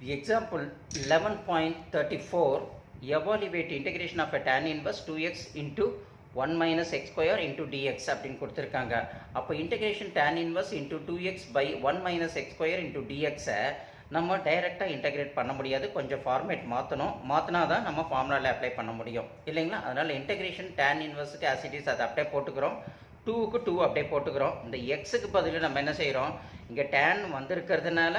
The example 11.34 evaluate integration of a tan inverse 2x into 1 minus x square into dx அப்படின்னு கொடுத்துருக்காங்க. அப்போ integration tan inverse into 2x by 1 minus x square into dx நம்ம டைரெக்டாக integrate பண்ண முடியாது. கொஞ்சம் format மாற்றணும் மாற்றினா தான் நம்ம ஃபார்முலாவில் அப்ளை பண்ண முடியும். இல்லைங்களா? அதனால் இன்டகிரேஷன் tan இன்வர்ஸுக்கு ஆசிட்டிஸ் அதை அப்படியே போட்டுக்கிறோம். டூவுக்கு டூ அப்படியே போட்டுக்கிறோம். இந்த எக்ஸுக்கு பதில் நம்ம என்ன செய்கிறோம் இங்கே tan வந்திருக்கிறதுனால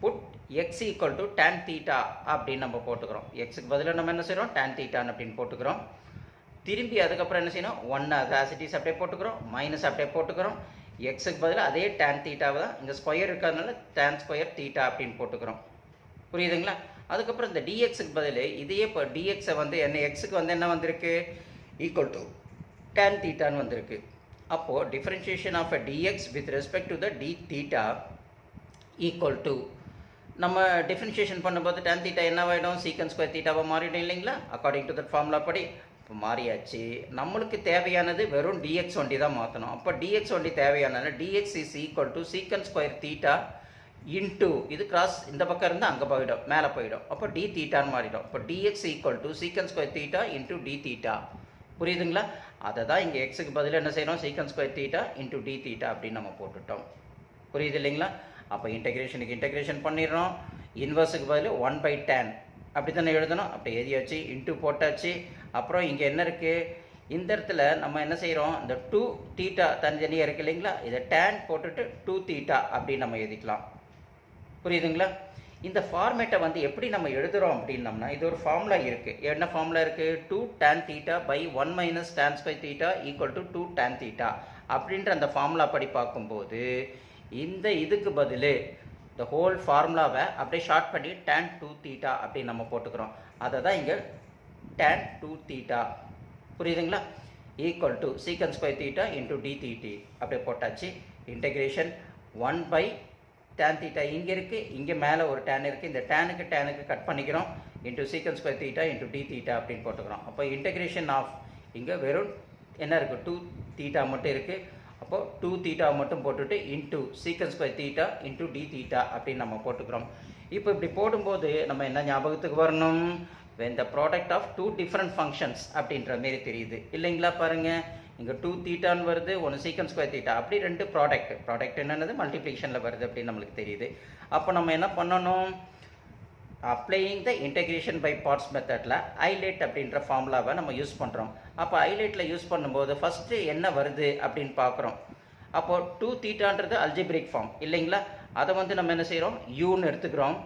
put x equal to tan theta அப்படின்னு நம்ம போட்டுக்கிறோம். எக்ஸுக்கு பதிலாக நம்ம என்ன செய்கிறோம் டேன் தீட்டான் அப்படின்னு போட்டுக்கிறோம். திரும்பி அதுக்கப்புறம் என்ன செய்யணும்? ஒன் அது ஆசிட்டிஸ் அப்படியே போட்டுக்கிறோம். மைனஸ் அப்படியே போட்டுக்கிறோம். எக்ஸுக்கு பதிலாக அதே டேன் தீட்டாவை தான். இங்கே ஸ்கொயர் இருக்கிறதுனால டேன் ஸ்கொயர் தீட்டா அப்படின்னு போட்டுக்கிறோம். புரியுதுங்களா? அதுக்கப்புறம் இந்த டிஎக்ஸுக்கு பதில் இதையே இப்போ டிஎக்ஸை வந்து என்ன எக்ஸுக்கு வந்து என்ன வந்திருக்கு? ஈக்குவல் டு டேன் தீட்டான்னு வந்திருக்கு. அப்போது differentiation of a dx with respect to the d theta equal to நம்ம டிஃப்ரென்ஷியேஷன் பண்ணும்போது டென் தீட்டா என்னவாயிடும்? சீக்கன் ஸ்கொயர் தீட்டாவாக மாறிடும் இல்லைங்களா? அக்கார்டிங் டு தட் ஃபார்முலா படி இப்போ மாறியாச்சு. நம்மளுக்கு தேவையானது வெறும் டிஎக்ஸ் ஒண்டி தான் மாற்றணும் அப்போ டிஎக்ஸ் ஒண்டி தேவையானது dx is equal to secant square theta into இது கிராஸ் இந்த பக்கம் இருந்து அங்கே போயிடும் மேலே போயிடும். அப்போ டி தீட்டான்னு மாறிடும். இப்போ dx equal to secant square theta into d theta புரியுதுங்களா? அதை தான் இங்கே எக்ஸுக்கு பதில் என்ன செய்யணும்? Secant square theta into d theta அப்படின்னு நம்ம போட்டுட்டோம். புரியுது இல்லைங்களா? அப்போ இன்டகிரேஷனுக்கு இன்டகிரேஷன் பண்ணிடுறோம். இன்வர்ஸுக்கு பதில் ஒன் பை டென் அப்படி தானே எழுதணும்? அப்படி எழுதியாச்சு இன்ட்டு போட்டாச்சு. அப்புறம் இங்கே என்ன இருக்குது இந்த இடத்துல நம்ம என்ன செய்கிறோம் இந்த டூ தீட்டா தனித்தனியாக இருக்கு இல்லைங்களா? இதை டேன் போட்டுட்டு டூ தீட்டா அப்படின்னு நம்ம எழுதிக்கலாம். புரியுதுங்களா? இந்த ஃபார்மேட்டை வந்து எப்படி நம்ம எழுதுகிறோம் அப்படின்னம்னா இது ஒரு ஃபார்முலா இருக்குது என்ன ஃபார்முலா இருக்குது two tan theta by one minus tan square theta equal to two tan theta அப்படின்ற அந்த ஃபார்முலா படி பார்க்கும்போது இந்த இதுக்கு பதில் இந்த ஹோல் ஃபார்முலாவை அப்படியே ஷார்ட் பண்ணி டேன் டூ தீட்டா அப்படின்னு நம்ம போட்டுக்கிறோம். அதை தான் இங்கே டேன் டூ தீட்டா புரியுதுங்களா? Equal to secant square theta into d theta அப்படியே போட்டாச்சு. Integration one by tan theta இங்கே இருக்குது இங்கே மேலே ஒரு டேன் இருக்குது இந்த டேனுக்கு டேனுக்கு கட் பண்ணிக்கிறோம். Into secant square theta into d theta அப்படின்னு போட்டுக்கிறோம். அப்போ இன்டகிரேஷன் ஆஃப் இங்கே வெறும் என்ன இருக்குது டூ தீட்டா மட்டும் இருக்குது அப்போது டூ தீட்டா மட்டும் போட்டுட்டு into secant square theta into d theta அப்படின்னு நம்ம போட்டுக்கிறோம். இப்போ இப்படி போடும்போது நம்ம என்ன ஞாபகத்துக்கு வரணும்? When the product of two different functions அப்படின்ற மாரி தெரியுது. இல்லைங்களா பாருங்க. இங்கே டூ தீட்டான்னு வருது ஒன்று சீக்கன் ஸ்கொயர் தீட்டா அப்படி ரெண்டு ப்ராடக்ட் ப்ராடக்ட் என்னது மல்டிப்ளிகேஷனில் வருது அப்படின்னு நம்மளுக்கு தெரியுது. அப்போ நம்ம என்ன பண்ணணும்? Applying the integration by parts மெத்தடில் ஐலைட் அப்படின்ற ஃபார்முலாவை நம்ம யூஸ் பண்ணுறோம் அப்போ ஐலைட்டில் யூஸ் பண்ணும்போது ஃபஸ்ட்டு என்ன வருது அப்படின்னு பார்க்குறோம். அப்போது டூ தீட்டான்றது அல்ஜிபிரிக் ஃபார்ம் இல்லைங்களா? அதை வந்து நம்ம என்ன செய்கிறோம் யூன்னு எடுத்துக்கிறோம்.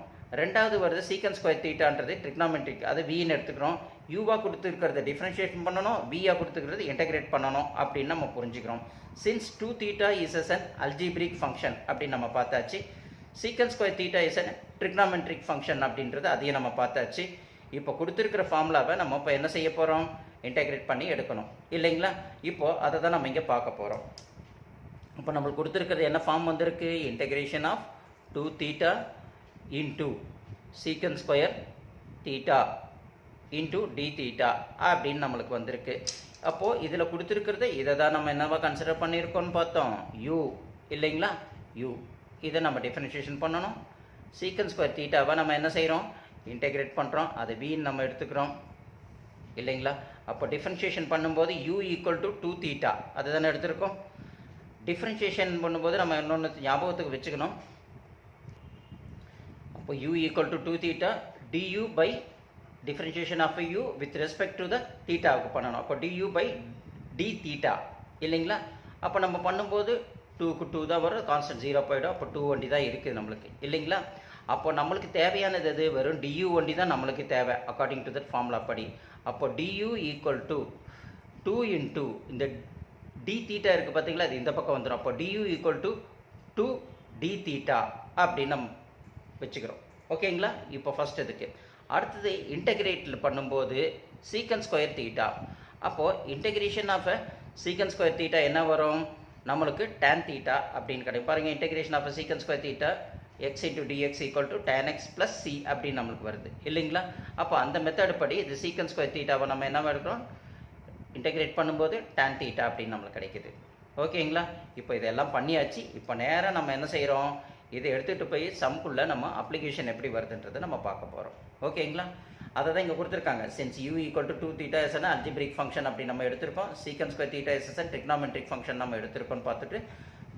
ரெண்டாவது வருது சீக்கன் ஸ்கொயர் தீட்டான்றது ட்ரிக்னாமெட்ரிக் அது வின்னு எடுத்துக்கிறோம். யூவாக கொடுத்துருக்கிறத டிஃப்ரென்ஷியேஷன் பண்ணணும் வியாக கொடுத்துருக்கிறது இன்டகிரேட் பண்ணணும் அப்படின்னு நம்ம புரிஞ்சுக்கிறோம். Since two theta is as an algebraic function அப்படின்னு நம்ம பார்த்தாச்சு. Secant square theta is an trigonometric function அப்படின்றது அதையும் நம்ம பார்த்தாச்சு. இப்போ கொடுத்துருக்கிற ஃபார்முலாவை நம்ம இப்போ என்ன செய்ய போகிறோம் இன்டெகிரேட் பண்ணி எடுக்கணும். இல்லைங்களா? இப்போது அதை தான் நம்ம இங்கே பார்க்க போகிறோம் இப்போ நம்மளுக்கு கொடுத்துருக்கிறது என்ன ஃபார்ம் வந்திருக்கு? Integration of two theta into secant square theta into d theta அப்படின்னு நம்மளுக்கு வந்திருக்கு. அப்போது இதில் கொடுத்துருக்கிறது இதை தான் நம்ம என்னவா கன்சிடர் பண்ணியிருக்கோம்னு பார்த்தோம். யூ இல்லைங்களா? யூ இதை நம்ம டிஃபரன்ஷியேஷன் பண்ணணும். சீக்கன்ஸ் ஸ்கொயர் தீட்டாவை நம்ம என்ன செய்கிறோம் இன்டெகிரேட் பண்ணுறோம் அதை வின்னு நம்ம எடுத்துக்கிறோம். இல்லைங்களா? அப்போ டிஃப்ரென்ஷியேஷன் பண்ணும்போது u equal to two theta அதுதானே எடுத்திருக்கோம்? டிஃப்ரென்ஷியேஷன் பண்ணும்போது நம்ம இன்னொன்று ஞாபகத்துக்கு வச்சுக்கணும். அப்போ u equal to two theta du by differentiation of u with respect to the தீட்டாவுக்கு பண்ணணும். அப்போ டியூ பை டி தீட்டா இல்லைங்களா? அப்போ நம்ம பண்ணும்போது டூக்கு டூ தான் வரும். கான்ஸ்டன்ட் ஜீரோ போயிடும். அப்போ டூ வண்டி தான் இருக்குது நம்மளுக்கு. இல்லைங்களா? அப்போ நம்மளுக்கு தேவையானது எது? வெறும் டியூ வண்டி தான் நம்மளுக்கு தேவை அக்கார்டிங் டு தட் ஃபார்முலா படி. அப்போ du equal to two into இந்த டி தீட்டா இருக்குது பார்த்தீங்களா அது இந்த பக்கம் வந்துடும் அப்போ du equal to two d theta அப்படின்னு நம்ம வச்சுக்கிறோம். ஓகேங்களா? இப்போ ஃபஸ்ட் இதுக்கு. அடுத்தது இன்டகிரேட்டில் பண்ணும்போது சீக்கன் ஸ்கொயர் தீட்டா அப்போது integration of secant square theta என்ன வரும்? நம்மளுக்கு டேன் தீட்டா அப்படின்னு கிடைக்கும். பாருங்கள் integration of secant square theta x into dx equal to tan x plus c அப்படின்னு நம்மளுக்கு வருது. இல்லைங்களா? அப்போ அந்த மெத்தட் படி இது சீக்கன் ஸ்கொயர் தீட்டாவை நம்ம என்ன எடுக்கிறோம்? இன்டெகிரேட் பண்ணும்போது tan தீட்டா அப்படின்னு நம்மளுக்கு கிடைக்குது. ஓகேங்களா? இப்போ இதெல்லாம் பண்ணியாச்சு. இப்போ நேராக நம்ம என்ன செய்கிறோம் இதை எடுத்துகிட்டு போய் சம்குள்ளே நம்ம அப்ளிகேஷன் எப்படி வருதுன்றதை நம்ம பார்க்க போகிறோம் ஓகேங்களா? அதை தான் இங்கே கொடுத்துருக்காங்க. Since u equal to two theta is an algebraic function அப்படி நம்ம எடுத்திருக்கோம். Secant square theta is an trigonometric function நம்ம எடுத்திருக்கோம்னு பார்த்துட்டு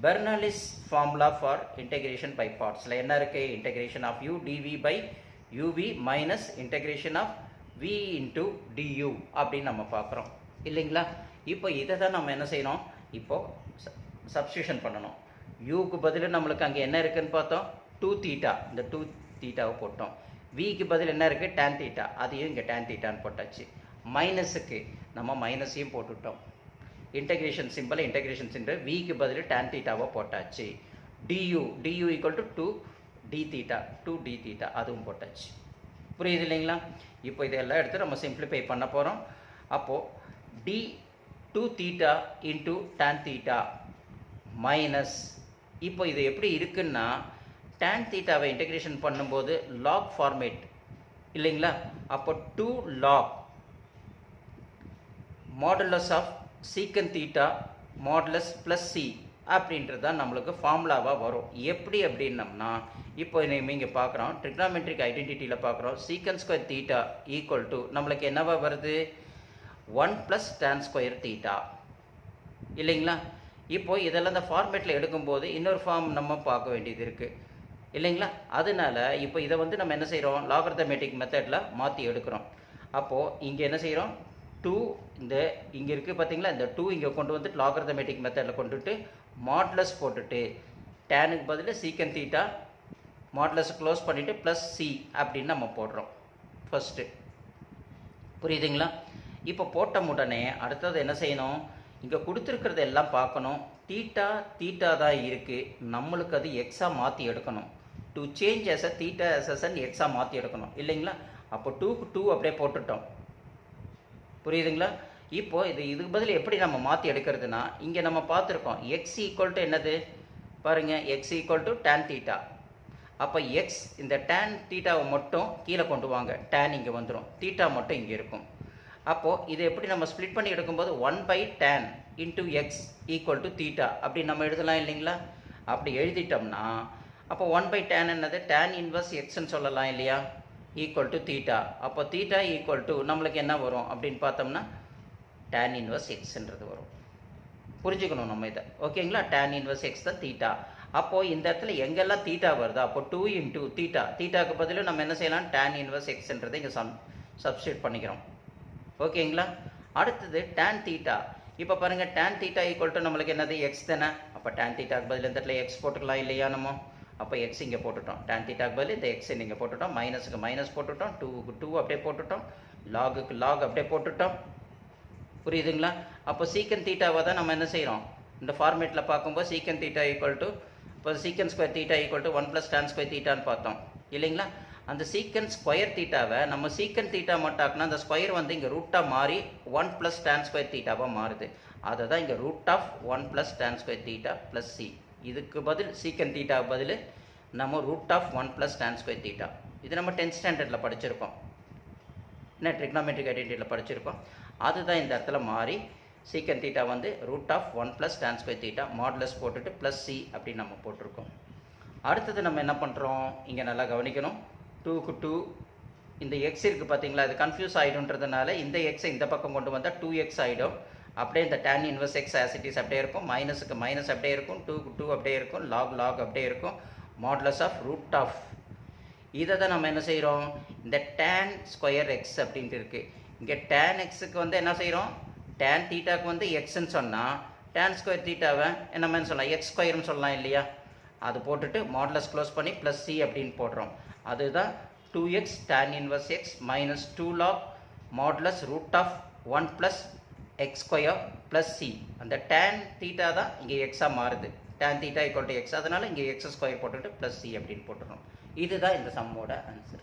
Bernoulli's formula for integration by பார்ட்ஸில் என்ன இருக்குது integration of u dv by uv minus integration of v into du அப்படின்னு நம்ம பார்க்குறோம். இல்லைங்களா? இப்போ இதை தான் நம்ம என்ன செய்யணும்? இப்போது சப்ஸ்டியூஷன் பண்ணணும். யூக்கு பதில் நம்மளுக்கு அங்கே என்ன இருக்குதுன்னு பார்த்தோம்? டூ தீட்டா இந்த டூ தீட்டாவை போட்டோம். விக்கு பதில் என்ன இருக்குது டேன் தீட்டா அதையும் இங்கே டேன் தீட்டான்னு போட்டாச்சு. மைனஸுக்கு நம்ம மைனஸையும் போட்டுட்டோம். இன்டகிரேஷன் சிம்பிள் இன்டகிரேஷன் சிம்பிள் விக்கு பதில் டேன் தீட்டாவை போட்டாச்சு. Du du equal to two d theta two d theta அதுவும் போட்டாச்சு. புரியுது இல்லைங்களா? இப்போ இதெல்லாம் எடுத்து நம்ம சிம்பிளிஃபை பண்ண போகிறோம் அப்போது d two theta into tan theta minus இப்போ இது எப்படி இருக்குன்னா டேன் தீட்டாவை இன்டகிரேஷன் பண்ணும்போது லாக் ஃபார்மேட் இல்லைங்களா? அப்போ two log modulus of secant theta modulus plus c அப்படின்றது தான் நம்மளுக்கு ஃபார்முலாவாக வரும். எப்படி அப்படின்னம்னா இப்போ நம்ம இங்கே பார்க்குறோம். ட்ரிக்னாமெட்ரிக் ஐடென்டிட்டியில் பார்க்குறோம். சீக்கன் ஸ்கொயர் தீட்டா ஈக்குவல் டு நம்மளுக்கு என்னவா வருது? One plus tan square theta இல்லைங்களா? இப்போ இதெல்லாம் இந்த ஃபார்மேட்டில் எடுக்கும்போது இன்னொரு ஃபார்ம் நம்ம பார்க்க வேண்டியது இருக்குது இல்லைங்களா? அதனால இப்போ இதை வந்து நம்ம என்ன செய்கிறோம் லாகர்தமேட்டிக் மெத்தடில் மாற்றி எடுக்கிறோம். அப்போது இங்கே என்ன செய்கிறோம் டூ இந்த இங்கே இருக்குது பார்த்தீங்களா இந்த டூ இங்கே கொண்டு வந்துட்டு லாகர்தமேட்டிக் மெத்தடில் கொண்டுட்டு மாட்லஸ் போட்டுட்டு டேனுக்கு பதில் சீக்கன் தீட்டா மாட்லஸ் க்ளோஸ் பண்ணிவிட்டு ப்ளஸ் சி அப்படின்னு நம்ம போடுறோம். ஃபஸ்ட்டு புரியுதுங்களா? இப்போ போட்ட உடனே அடுத்தது என்ன செய்யணும்? இங்கே கொடுத்துருக்கிறது எல்லாம் பார்க்கணும். தீட்டா தீட்டா தான் இருக்குது நம்மளுக்கு அது எக்ஸாக மாற்றி எடுக்கணும். To change as a theta as as an மாற்றி எடுக்கணும். இல்லைங்களா? அப்போ டூக்கு டூ அப்படியே போட்டுட்டோம். புரியுதுங்களா? இப்போது இது இதுக்கு பதில் எப்படி நம்ம மாற்றி எடுக்கிறதுனா இங்கே நம்ம பார்த்துருக்கோம் எக்ஸ் ஈக்குவல் டு என்னது? பாருங்கள் x equal to tan theta அப்போ எக்ஸ் இந்த டேன் தீட்டாவை மட்டும் கீழே கொண்டு வாங்க. டேன் இங்கே வந்துடும் தீட்டா மட்டும் இங்கே இருக்கும். அப்போது இதை எப்படி நம்ம ஸ்ப்ளிட் பண்ணி எடுக்கும்போது? One by tan into x equal to theta அப்படி நம்ம எழுதலாம் இல்லைங்களா? அப்படி எழுதிட்டோம்னா அப்போ ஒன் பை டேன் என்னது? டேன் இன்வர்ஸ் எக்ஸ்ன்னு சொல்லலாம் இல்லையா? ஈக்குவல் டு தீட்டா அப்போ தீட்டா ஈக்குவல் டு நம்மளுக்கு என்ன வரும் அப்படின்னு பார்த்தோம்னா டேன் இன்வர்ஸ் எக்ஸ்ன்றது வரும். புரிஞ்சுக்கணும் நம்ம இதை. ஓகேங்களா டேன் இன்வர்ஸ் எக்ஸ் தான் தீட்டா அப்போது இந்த இடத்துல எங்கெல்லாம் தீட்டா வருதோ அப்போ டூ இன்டூ தீட்டா தீட்டாக்கு பதில் நம்ம என்ன செய்யலாம்? டேன் இன்வர்ஸ் எக்ஸ்ன்றதை இங்கே சம் சப்ஸ்டியூட் பண்ணிக்கிறோம். ஓகேங்களா அடுத்தது டேன் தீட்டா இப்போ பாருங்கள் டேன் தீட்டா ஈக்குவல் டு நம்மளுக்கு என்னது? எக்ஸ் தானே. அப்போ டேன் தீட்டாக்கு பதில் இந்த இடத்துல எக்ஸ் போட்டுக்கலாம் இல்லையா நம்ம? அப்போ எக்ஸ் இங்கே போட்டுட்டோம். டேன் தீட்டாக்கு பதில் இந்த எக்ஸை நீங்கள் போட்டுட்டோம். மைனஸுக்கு மைனஸ் போட்டுட்டோம். டூவுக்கு டூ அப்படியே போட்டுட்டோம். லாகுக்கு லாக் அப்படியே போட்டுட்டோம். புரியுதுங்களா? அப்போ சீக்கன் தீட்டாவை தான் நம்ம என்ன செய்கிறோம் இந்த ஃபார்மேட்டில் பார்க்கும்போது சீக்கன் தீட்டா ஈக்குவல் டு இப்போ secant square theta equal to one plus tan square தீட்டான்னு பார்த்தோம். இல்லைங்களா? அந்த சீக்கன் ஸ்கொயர் தீட்டாவை நம்ம சீக்கன் தீட்டா மட்டும் ஆக்குனா அந்த ஸ்கொயர் வந்து இங்கே ரூட்டாக மாறி ஒன் ப்ளஸ் டேன் ஸ்கொயர் தீட்டாவாக மாறுது. அதை தான் இங்கே root of one plus tan square theta plus c இதுக்கு பதில் சீக்கன் தீட்டா பதில் நம்ம root of one plus tan square theta இது நம்ம டென்த் ஸ்டாண்டர்டில் படிச்சிருக்கோம். என்ன ட்ரிக்னாமெட்ரிக் ஐடென்டிட்டியில் படிச்சிருக்கோம். அதுதான் இந்த இடத்துல மாறி சீக்கன் தீட்டா வந்து root of one plus tan square theta modulus போட்டுட்டு ப்ளஸ் சி அப்படின்னு நம்ம போட்டிருக்கோம். அடுத்தது நம்ம என்ன பண்ணுறோம் இங்கே நல்லா கவனிக்கணும். டூக்கு டூ இந்த எக்ஸ் இருக்குது பார்த்தீங்களா அது கன்ஃபியூஸ் ஆகிடும்ன்றதுனால இந்த எக்ஸை இந்த பக்கம் கொண்டு வந்தால் டூ எக்ஸ் ஆகிடும் அப்படியே இந்த டேன் இன்வர்ஸ் எக்ஸ் ஆசிட்டிஸ் அப்படியே இருக்கும். மைனஸுக்கு மைனஸ் அப்படியே இருக்கும். டூக்கு டூ அப்படியே இருக்கும். லாக் லாக் அப்படியே இருக்கும். மாட்லஸ் ஆஃப் ரூட் ஆஃப் இதை தான் நம்ம என்ன செய்கிறோம் இந்த டேன் ஸ்கொயர் எக்ஸ் அப்படின்ட்டு இருக்குது இங்கே டேன் எக்ஸுக்கு வந்து என்ன செய்கிறோம் டேன் தீட்டாக்கு வந்து எக்ஸ்ன்னு சொன்னால் டேன் ஸ்கொயர் தீட்டாவை என்னமேன்னு சொல்லலாம்? எக்ஸ் ஸ்கொயர்னு சொல்லலாம் இல்லையா? அது போட்டுட்டு மாடலஸ் க்ளோஸ் பண்ணி ப்ளஸ் சி அப்படின்னு போடுறோம். அதுதான் two x tan inverse x minus two log modulus root of one plus x square plus c அந்த டேன் தீட்டா தான் இங்கே எக்ஸாக மாறுது. Tan theta equal to x அதனால் இங்கே எக்ஸ் ஸ்கொயர் போட்டுட்டு ப்ளஸ் சி அப்படின்னு போட்டுறோம். இதுதான் இந்த சம்மோட ஆன்சர்